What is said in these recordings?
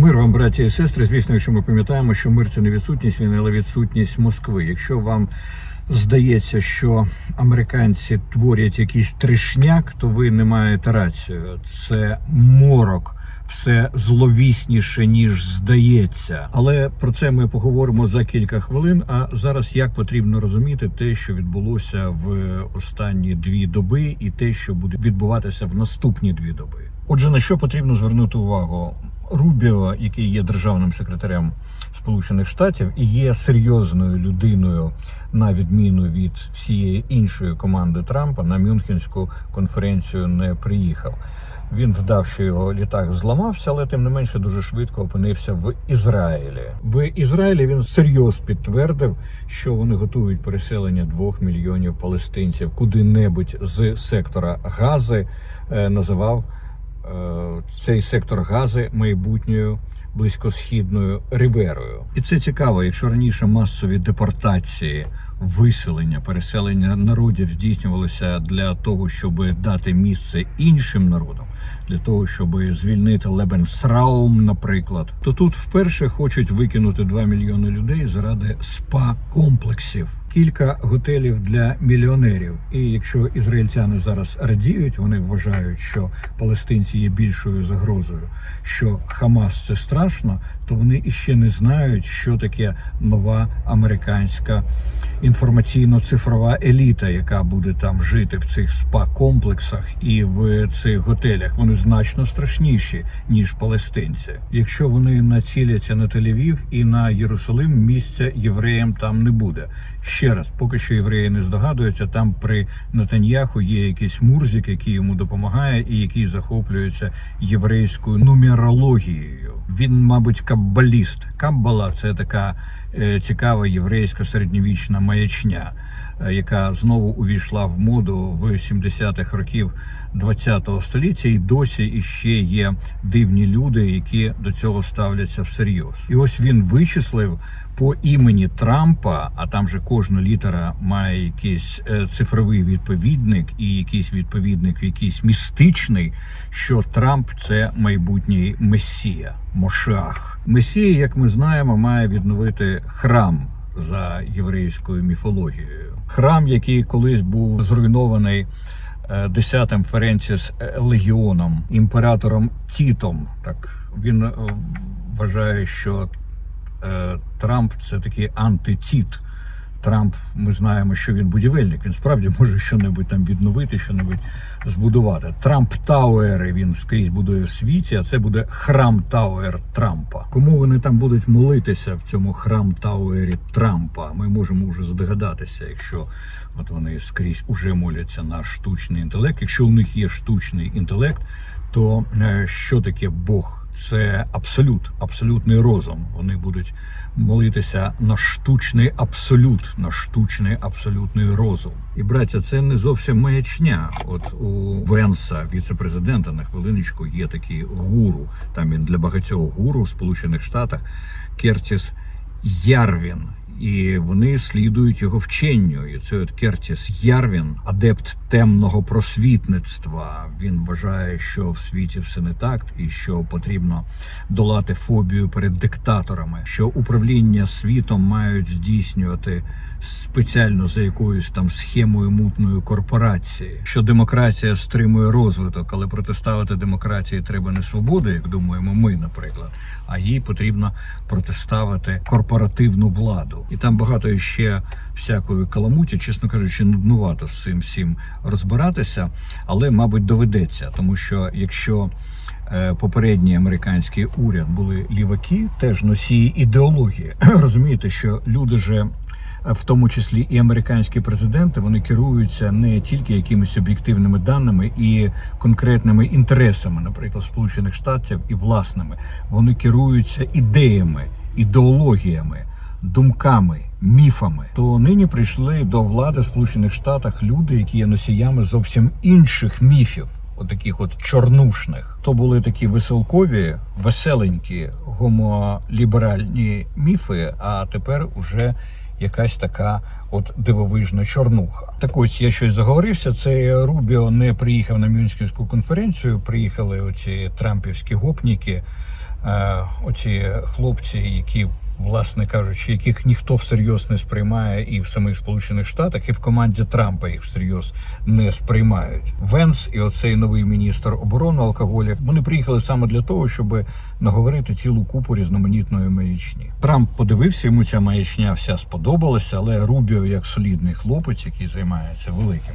Мир вам, браті і сестри. Звісно, якщо ми пам'ятаємо, що мир це не відсутність війни, але відсутність Москви. Якщо вам здається, що американці творять якийсь тришняк, то ви не маєте рацію. Це морок. Все зловісніше ніж здається, але про це ми поговоримо за кілька хвилин. А зараз як потрібно розуміти те, що відбулося в останні дві доби, і те, що буде відбуватися в наступні дві доби. Отже, на що потрібно звернути увагу? Рубіо, який є державним секретарем Сполучених Штатів і є серйозною людиною, на відміну від всієї іншої команди Трампа, на Мюнхенську конференцію не приїхав. Він вдав, що його літак зламався, але тим не менше дуже швидко опинився в Ізраїлі. В Ізраїлі він серйоз підтвердив, що вони готують переселення двох мільйонів палестинців куди-небудь з сектора Гази. Е, Називав цей сектор Гази майбутньою близькосхідною риверою. І це цікаво, якщо раніше масові депортації, виселення, переселення народів здійснювалося для того, щоб дати місце іншим народам, для того, щоб звільнити Лебенсраум, наприклад, то тут вперше хочуть викинути 2 мільйони людей заради спа комплексів. Кілька готелів для мільйонерів. І якщо ізраїльтяни зараз радіють, вони вважають, що палестинці є більшою загрозою, що Хамас це страшно, то вони іще не знають, що таке нова американська інформаційно-цифрова еліта, яка буде там жити в цих спа-комплексах і в цих готелях. Вони значно страшніші ніж палестинці. Якщо вони націляться на Тель-Авів і на Єрусалим, місця євреям там не буде. Ще раз, поки що євреї не здогадуються, там при Натаньяху є якийсь мурзик, який йому допомагає, і який захоплюється єврейською нумерологією. Він, мабуть, каббаліст. Каббала це така е, цікава єврейська середньовічна маячня, е, яка знову увійшла в моду в 70-х років 20-го століття, і досі іще є дивні люди, які до цього ставляться всерйоз. І ось він вичислив по імені Трампа, а там же кожна літера має якийсь е, цифровий відповідник і якийсь відповідник, якийсь містичний, що Трамп це майбутній месія, Мошах. Месія, як ми знаємо, має відновити храм за єврейською міфологією. Храм, який колись був зруйнований е, десятим Ференціс легіоном, імператором Тітом. Так він е, вважає, що е, Трамп це такий антитіт. Трамп, ми знаємо, що він будівельник. Він справді може щонебудь там відновити, щонебудь збудувати. Трамп Тауери він скрізь будує в світі, а це буде храм Тауер Трампа. Кому вони там будуть молитися в цьому храм Тауері Трампа? Ми можемо вже здогадатися, якщо от вони скрізь уже моляться на штучний інтелект. Якщо у них є штучний інтелект, то е, що таке Бог? Це абсолют, абсолютний розум. Вони будуть молитися на штучний абсолют, на штучний абсолютний розум. І браття, це не зовсім маячня. От у Венса, віце-президента, на хвилиночку є такий гуру. Там він для багатьох гуру в Сполучених Штатах Кертіс Ярвін. І вони слідують його вченню. І це от Кертіс Ярвін, адепт темного просвітництва. Він вважає, що в світі все не так, і що потрібно долати фобію перед диктаторами, що управління світом мають здійснювати спеціально за якоюсь там схемою мутної корпорації, що демократія стримує розвиток, але протиставити демократії треба не свободу, як думаємо ми, наприклад, а їй потрібно протиставити корпоративну владу. І там багато ще всякої каламуті, чесно кажучи, нуднувато з цим всім розбиратися, але мабуть доведеться, тому що якщо е, попередній американський уряд були ліваки, теж носії ідеології, розумієте, що люди же. В тому числі і американські президенти вони керуються не тільки якимись об'єктивними даними і конкретними інтересами, наприклад, Сполучених Штатів і власними. Вони керуються ідеями, ідеологіями, думками, міфами. То нині прийшли до влади в Сполучених Штатах люди, які є носіями зовсім інших міфів. Отаких от чорнушних, то були такі веселкові, веселенькі гомоліберальні міфи. А тепер уже якась така от дивовижна чорнуха. Так ось я щось заговорився. Це Рубіо не приїхав на Мюнхенську конференцію. Приїхали оці трампівські гопніки. е, оці хлопці, які, власне кажучи, яких ніхто всерйоз не сприймає і в самих Сполучених Штатах, і в команді Трампа їх всерйоз не сприймають. Венс і оцей новий міністр оборони алкоголя. Вони приїхали саме для того, щоб наговорити цілу купу різноманітної маячні. Трамп подивився, йому ця маячня вся сподобалася, але Рубіо, як солідний хлопець, який займається великим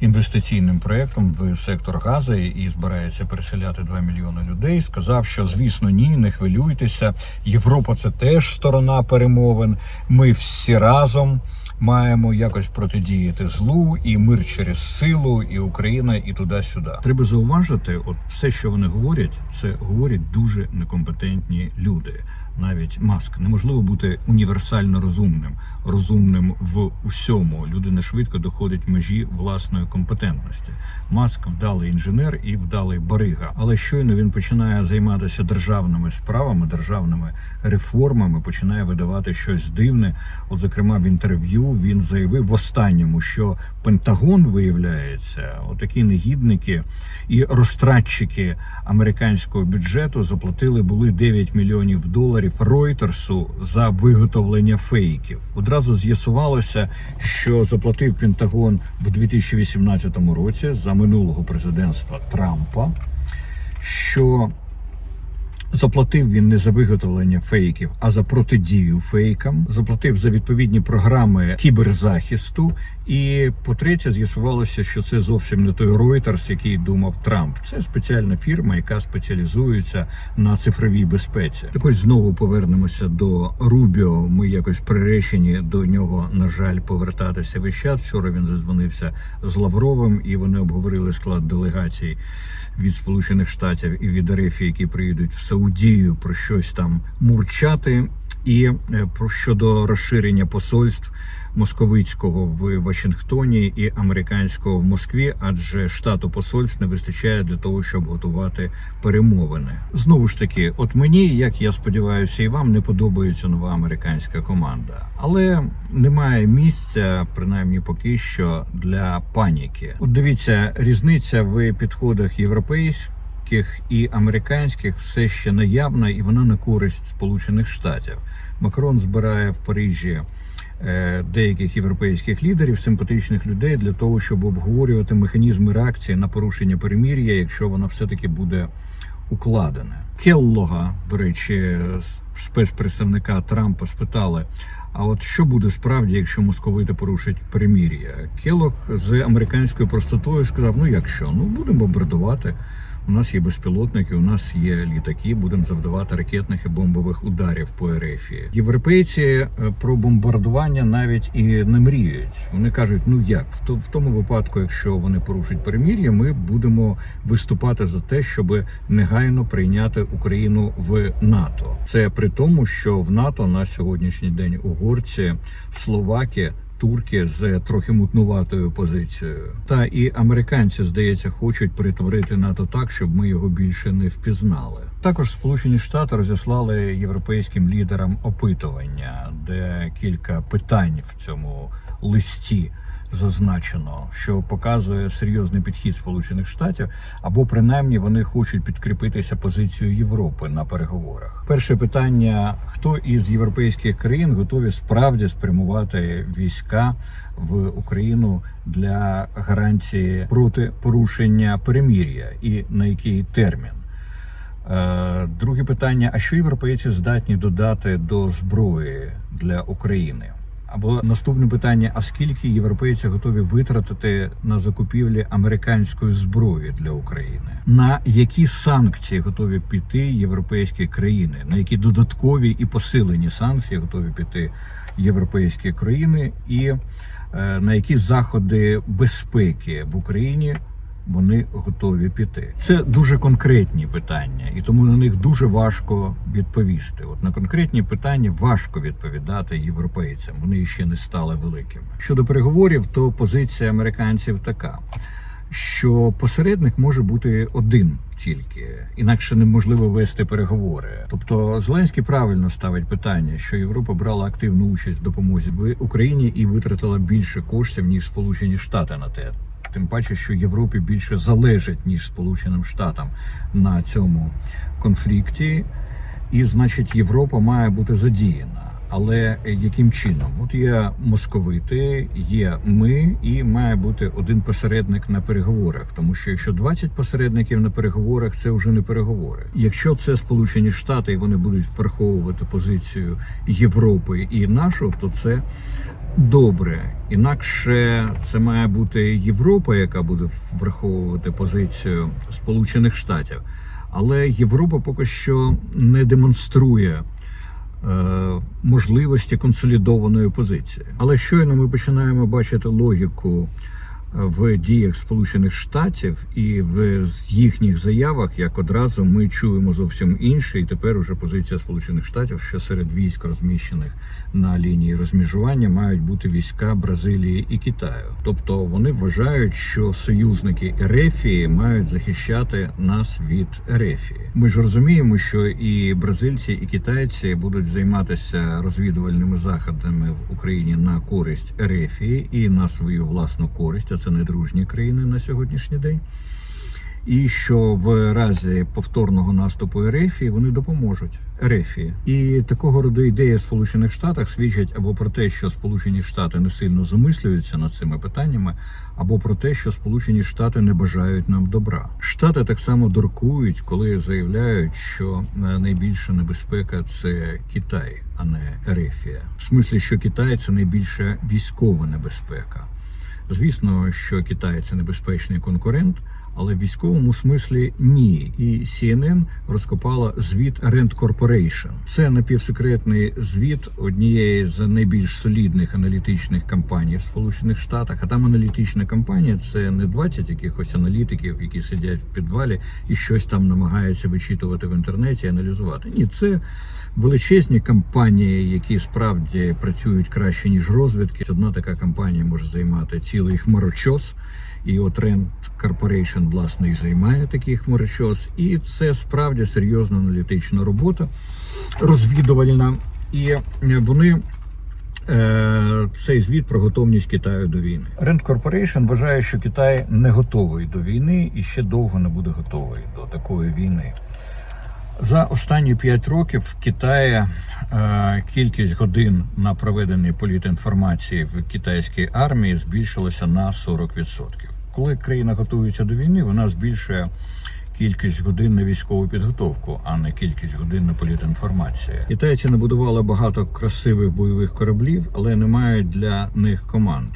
інвестиційним проєктом в сектор Гази і збирається переселяти 2 мільйони людей. Сказав, що звісно ні, не хвилюйтеся. Європа це теж сторона перемовин. Ми всі разом маємо якось протидіяти злу і мир через силу, і Україна, і туди-сюди. Треба зауважити, от все, що вони говорять, це говорять дуже некомпетентні люди. Навіть маск неможливо бути універсально розумним, розумним в усьому. Людина швидко доходить межі власної компетентності. Маск вдалий інженер і вдалий барига. Але щойно він починає займатися державними справами, державними реформами, починає видавати щось дивне. От, зокрема, в інтерв'ю він заявив в останньому, що Пентагон виявляється, отакі негідники і розтратчики американського бюджету заплатили були 9 мільйонів доларів Ройтерсу за виготовлення фейків. Одразу з'ясувалося, що заплатив Пентагон в 2018 році за минулого президентства Трампа. Що Заплатив він не за виготовлення фейків, а за протидію фейкам. Заплатив за відповідні програми кіберзахисту. І по-третє, з'ясувалося, що це зовсім не той Reuters, який думав Трамп. Це спеціальна фірма, яка спеціалізується на цифровій безпеці. Так ось знову повернемося до Рубіо. Ми якось приречені до нього, на жаль, повертатися весь час. Вчора він зазвонився з Лавровим, і вони обговорили склад делегацій від Сполучених Штатів і від РФ, які приїдуть в Саудію про щось там мурчати, і е, про щодо розширення посольств московицького в Вашингтоні і американського в Москві, адже штату посольств не вистачає для того, щоб готувати перемовини. Знову ж таки, от мені, як я сподіваюся, і вам не подобається нова американська команда, але немає місця, принаймні поки що, для паніки. От дивіться, різниця в підходах європейських і американських все ще наявна, і вона на користь Сполучених Штатів. Макрон збирає в Парижі деяких європейських лідерів, симпатичних людей для того, щоб обговорювати механізми реакції на порушення перемір'я, якщо воно все-таки буде укладене. Келлога, до речі, спецпредставника Трампа спитали. А от що буде справді, якщо московити порушать перемір'я? Келлог з американською простотою сказав: ну якщо, ну будемо бомбардувати. У нас є безпілотники, у нас є літаки, будемо завдавати ракетних і бомбових ударів по РФ. Європейці е, про бомбардування навіть і не мріють. Вони кажуть: ну як в тому випадку, якщо вони порушать перемір'я, ми будемо виступати за те, щоб негайно прийняти Україну в НАТО. Це при тому, що в НАТО на сьогоднішній день угорці, словаки. Турки з трохи мутнуватою позицією, та і американці, здається, хочуть притворити НАТО так, щоб ми його більше не впізнали. Також Сполучені Штати розіслали європейським лідерам опитування, де кілька питань в цьому листі зазначено, що показує серйозний підхід Сполучених Штатів, або принаймні вони хочуть підкріпитися позицією Європи на переговорах. Перше питання: хто із європейських країн готові справді спрямувати війська в Україну для гарантії проти порушення перемір'я і на який термін? Е, Друге питання: а що європейці здатні додати до зброї для України? Або наступне питання: а скільки європейці готові витратити на закупівлі американської зброї для України? На які санкції готові піти європейські країни? На які додаткові і посилені санкції готові піти європейські країни? І е, на які заходи безпеки в Україні вони готові піти. Це дуже конкретні питання, і тому на них дуже важко відповісти. От на конкретні питання важко відповідати європейцям. Вони ще не стали великими. Щодо переговорів, то позиція американців така. Що посередник може бути один тільки, інакше неможливо вести переговори. Тобто Зеленський правильно ставить питання, що Європа брала активну участь в допомозі в Україні і витратила більше коштів ніж Сполучені Штати на те. Тим паче, що Європі більше залежить ніж Сполученим Штатам на цьому конфлікті. і значить Європа має бути задіяна. Але яким чином? От є московити, є ми, і має бути один посередник на переговорах. Тому що якщо 20 посередників на переговорах, це вже не переговори. Якщо це Сполучені Штати, і вони будуть враховувати позицію Європи і нашу, то це добре. Інакше це має бути Європа, яка буде враховувати позицію Сполучених Штатів. Але Європа поки що не демонструє е, можливості консолідованої позиції. Але щойно ми починаємо бачити логіку в діях Сполучених Штатів і в їхніх заявах, як одразу ми чуємо зовсім інше, і тепер уже позиція Сполучених Штатів, що серед військ розміщених на лінії розміжування мають бути війська Бразилії і Китаю. Тобто вони вважають, що союзники Ерефії мають захищати нас від Ерефії. Ми ж розуміємо, що і бразильці, і китайці будуть займатися розвідувальними заходами в Україні на користь Ерефії і на свою власну користь. Це не дружні країни на сьогоднішній день. І що в разі повторного наступу Ерефії вони допоможуть Ерефії. І такого роду ідея в Сполучених Штатах свідчить або про те, що Сполучені Штати не сильно замислюються над цими питаннями, або про те, що Сполучені Штати не бажають нам добра. Штати так само дуркують, коли заявляють, що е, найбільша небезпека це Китай, а не Ерефія. В смислі, що Китай це найбільша військова небезпека. Звісно, що Китай це небезпечний конкурент, але в військовому смислі ні. І CNN розкопала звіт Rand Corporation. Це напівсекретний звіт однієї з найбільш солідних аналітичних компаній в Сполучених Штатах. А там аналітична компанія це не 20 якихось аналітиків, які сидять в підвалі і щось там намагаються вичитувати в інтернеті, аналізувати. Ні, це величезні компанії, які справді працюють краще ніж розвідки. Одна така компанія може займати цілий хмарочос. І от Rand Corporation, власне, і займає такий хмарочос. І це справді серйозна аналітична робота, розвідувальна. І вони е, цей звіт про готовність Китаю до війни. Rand Corporation вважає, що Китай не готовий до війни і ще довго не буде готовий до такої війни. За останні 5 років в Китаї е, кількість годин на проведення політінформації в китайській армії збільшилася на 40%. Коли країна готується до війни, вона збільшує кількість годин на військову підготовку, а не кількість годин на політінформацію. Китайці набудували багато красивих бойових кораблів, але не мають для них команд.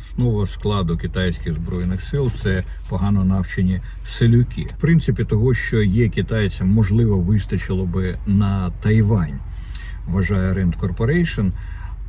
Основа складу китайських збройних сил це погано навчені селюки. В принципі, того, що є китайцям, можливо, вистачило би на Тайвань, вважає Rent Corporation,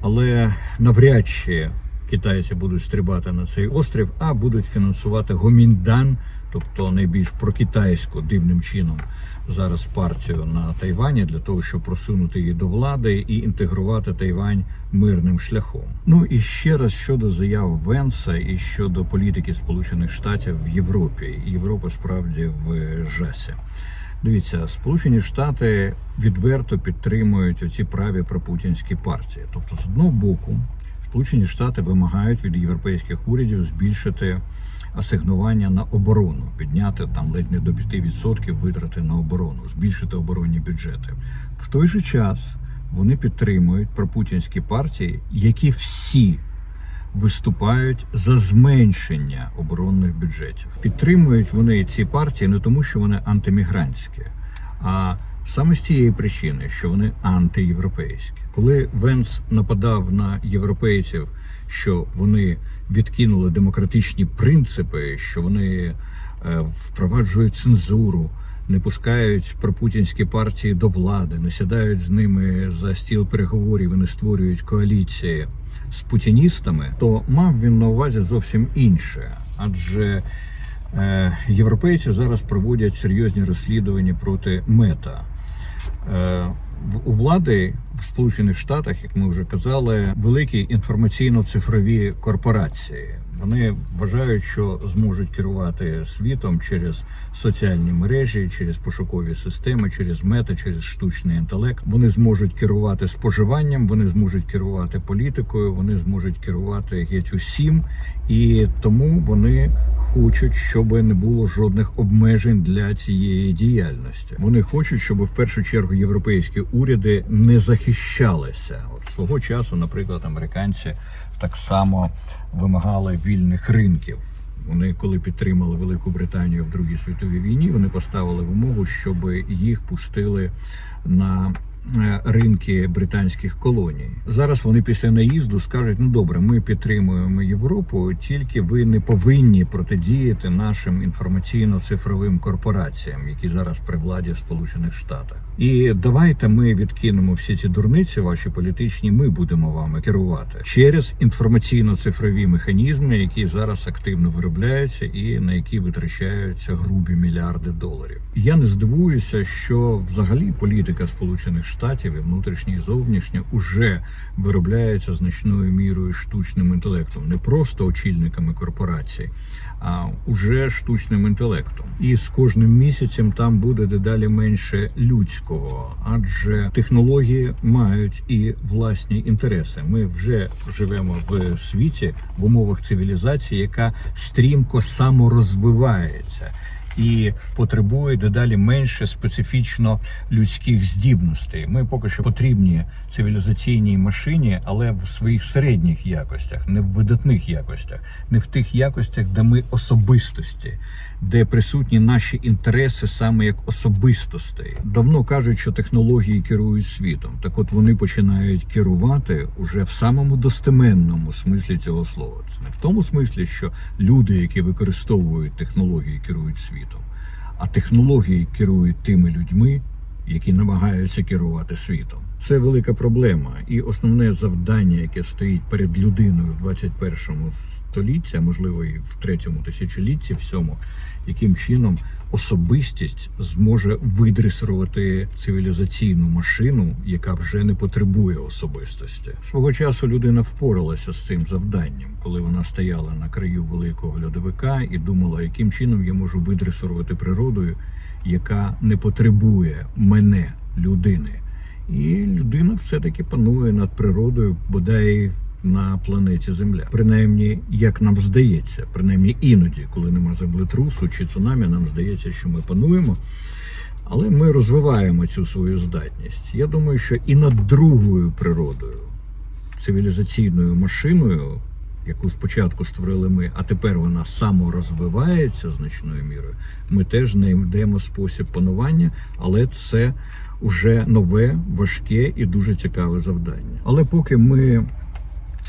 але навряд чи китайці будуть стрибати на цей острів, а будуть фінансувати гоміндан, тобто найбільш прокитайську дивним чином зараз партію на Тайвані для того, щоб просунути її до влади і інтегрувати Тайвань мирним шляхом. Ну і ще раз щодо заяв Венса і щодо політики Сполучених Штатів в Європі. Європа справді в жасі. Дивіться, Сполучені Штати відверто підтримують оці праві пропутінські партії. Тобто, з одного боку, Сполучені Штати вимагають від європейських урядів збільшити асигнування на оборону, підняти там ледь не до 5% витрати на оборону, збільшити оборонні бюджети. В той же час вони підтримують пропутінські партії, які всі виступають за зменшення оборонних бюджетів. Підтримують вони ці партії не тому, що вони антимігрантські, а саме з тієї причини, що вони антиєвропейські. Коли Венс нападав на європейців, що вони відкинули демократичні принципи, що вони е, впроваджують цензуру. Не пускають пропутінські партії до влади, не сідають з ними за стіл переговорів і не створюють коаліції з путіністами, то мав він на увазі зовсім інше, адже е, європейці зараз проводять серйозні розслідування проти мета. У влади в Сполучених Штатах, як ми вже казали, великі інформаційно-цифрові корпорації. Вони вважають, що зможуть керувати світом через соціальні мережі, через пошукові системи, через мета, через штучний інтелект. Вони зможуть керувати споживанням, вони зможуть керувати політикою, вони зможуть керувати геть усім, і тому вони хочуть, щоб не було жодних обмежень для цієї діяльності. Вони хочуть, щоб в першу чергу європейські уряди не захищалися. От свого часу, наприклад, американці так само вимагали вільних ринків. Вони, коли підтримали Велику Британію в Другій світовій війні, вони поставили вимогу, щоб їх пустили на ринки британських колоній. Зараз вони після наїзду скажуть: ну добре, ми підтримуємо Європу, тільки ви не повинні протидіяти нашим інформаційно-цифровим корпораціям, які зараз при владі в Сполучених Штатах. І давайте ми відкинемо всі ці дурниці, ваші політичні. Ми будемо вами керувати через інформаційно-цифрові механізми, які зараз активно виробляються і на які витрачаються грубі мільярди доларів. Я не здивуюся, що взагалі політика Сполучених Штатів і внутрішня і зовнішня уже виробляється значною мірою штучним інтелектом, не просто очільниками корпорацій, а уже штучним інтелектом. І з кожним місяцем там буде дедалі менше людського, адже технології мають і власні інтереси. Ми вже живемо в світі в умовах цивілізації, яка стрімко саморозвивається. І потребує дедалі менше специфічно людських здібностей. Ми поки що потрібні цивілізаційній машині, але в своїх середніх якостях, не в видатних якостях, не в тих якостях, де ми особистості, де присутні наші інтереси саме як особистостей. Давно кажуть, що технології керують світом. Так, от вони починають керувати уже в самому достеменному смислі цього слова. Це не в тому смислі, що люди, які використовують технології, керують світом, а технології керують тими людьми, які намагаються керувати світом. Це велика проблема, і основне завдання, яке стоїть перед людиною в 21 столітті, а можливо і в третьому тисячолітті, всьому, яким чином особистість зможе видресувати цивілізаційну машину, яка вже не потребує особистості. Свого часу людина впоралася з цим завданням, коли вона стояла на краю великого льодовика і думала, яким чином я можу видресувати природою, яка не потребує мене, людини. І людина все-таки панує над природою, бодай на планеті Земля. Принаймні, як нам здається, принаймні іноді, коли нема землетрусу чи цунамі, нам здається, що ми пануємо. Але ми розвиваємо цю свою здатність. Я думаю, що і над другою природою, цивілізаційною машиною, яку спочатку створили ми, а тепер вона саморозвивається значною мірою, ми теж знайдемо спосіб панування, але це вже нове, важке і дуже цікаве завдання. Але поки ми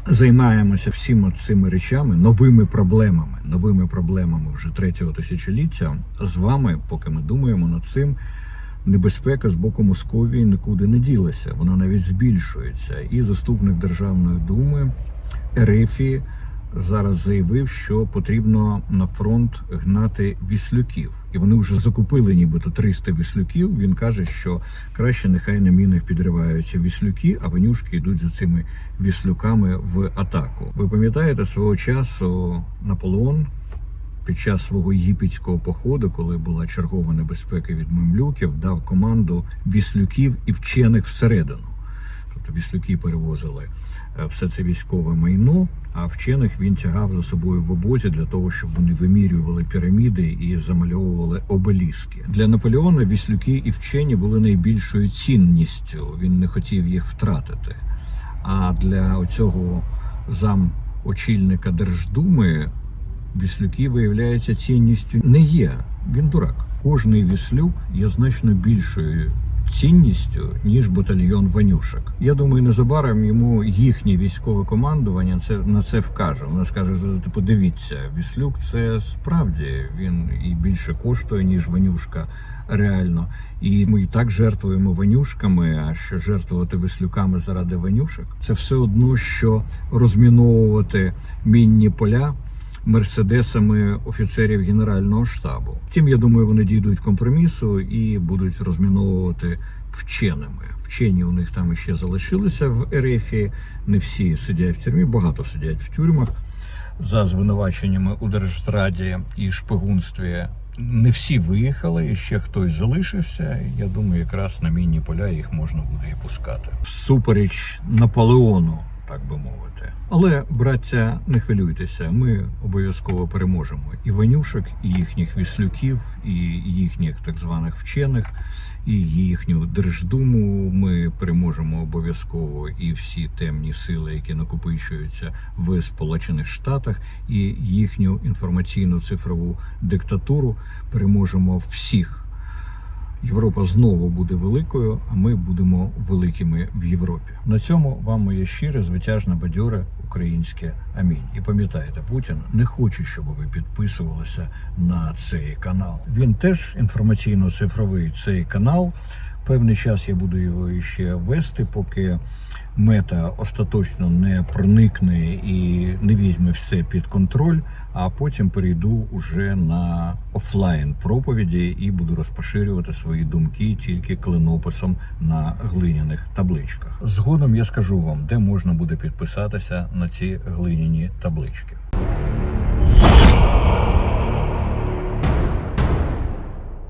займаємося всіма цими речами, новими проблемами, новими проблемами вже третього тисячоліття, з вами, поки ми думаємо над цим. Небезпека з боку Московії нікуди не ділася, вона навіть збільшується. І заступник Державної думи Ерефії зараз заявив, що потрібно на фронт гнати віслюків, і вони вже закупили нібито 300 віслюків. Він каже, що краще нехай на мінах підриваються віслюки, а ванюшки йдуть за цими віслюками в атаку. Ви пам'ятаєте свого часу Наполеон? Під час свого єгипетського походу, коли була чергова небезпека від мемлюків, дав команду віслюків і вчених всередину. Тобто віслюки перевозили е, все це військове майно, а вчених він тягав за собою в обозі для того, щоб вони вимірювали піраміди і замальовували обеліски. Для Наполеона віслюки і вчені були найбільшою цінністю. Він не хотів їх втратити. А для оцього зам очільника Держдуми віслюки, виявляється, цінністю не є. Він дурак. Кожний віслюк є значно більшою цінністю, ніж батальйон ванюшок. Я думаю, незабаром йому їхнє військове командування це на це вкаже. Вона скаже: типу, дивіться, віслюк це справді він і більше коштує, ніж ванюшка. Реально, і ми і так жертвуємо ванюшками. А що жертвувати віслюками заради ванюшок, це все одно, що розміновувати мінні поля мерседесами офіцерів Генерального штабу. Втім, я думаю, вони дійдуть компромісу і будуть розміновувати вченими. Вчені у них там ще залишилися в РФ. Не всі сидять в тюрмі, багато сидять в тюрмах за звинуваченнями у держзраді і шпигунстві. Не всі виїхали, і ще хтось залишився. Я думаю, якраз на мінні поля їх можна буде і пускати. Супереч Наполеону, так би мовити. Але, браття, не хвилюйтеся, ми обов'язково переможемо і Ванюшок, і їхніх віслюків, і їхніх так званих вчених, і їхню держдуму. Ми переможемо обов'язково і всі темні сили, які накопичуються в Сполучених Штатах, і їхню інформаційну цифрову диктатуру переможемо всіх. Європа знову буде великою, а ми будемо великими в Європі. На цьому вам моє щире, звитяжне, бадьоре українське амінь. І пам'ятаєте, Путін не хоче, щоб ви підписувалися на цей канал. Він теж інформаційно-цифровий цей канал. Певний час я буду його ще вести, поки мета остаточно не проникне і не візьме все під контроль. А потім перейду уже на офлайн проповіді і буду розпоширювати свої думки тільки клинописом на глиняних табличках. Згодом я скажу вам, де можна буде підписатися на ці глиняні таблички.